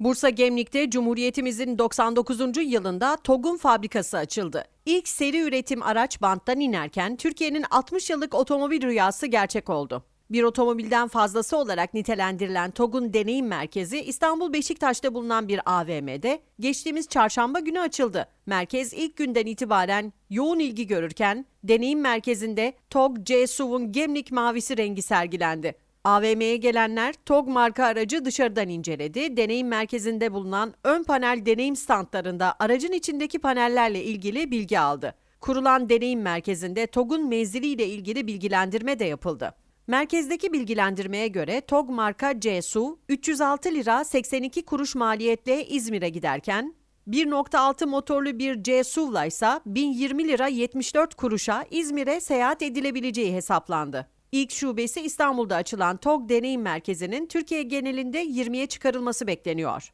Bursa Gemlik'te Cumhuriyetimizin 99. yılında TOG'un fabrikası açıldı. İlk seri üretim araç banttan inerken Türkiye'nin 60 yıllık otomobil rüyası gerçek oldu. Bir otomobilden fazlası olarak nitelendirilen TOG'un deneyim merkezi İstanbul Beşiktaş'ta bulunan bir AVM'de geçtiğimiz çarşamba günü açıldı. Merkez ilk günden itibaren yoğun ilgi görürken deneyim merkezinde TOG C-SUV'un Gemlik mavisi rengi sergilendi. AVM'ye gelenler TOG marka aracı dışarıdan inceledi. Deneyim merkezinde bulunan ön panel deneyim standlarında aracın içindeki panellerle ilgili bilgi aldı. Kurulan deneyim merkezinde TOG'un menziliyle ilgili bilgilendirme de yapıldı. Merkezdeki bilgilendirmeye göre TOG marka C-SUV 306 lira 82 kuruş maliyetle İzmir'e giderken 1.6 motorlu bir C-SUV'la ise 1020 lira 74 kuruşa İzmir'e seyahat edilebileceği hesaplandı. İlk şubesi İstanbul'da açılan TOG Deneyim Merkezi'nin Türkiye genelinde 20'ye çıkarılması bekleniyor.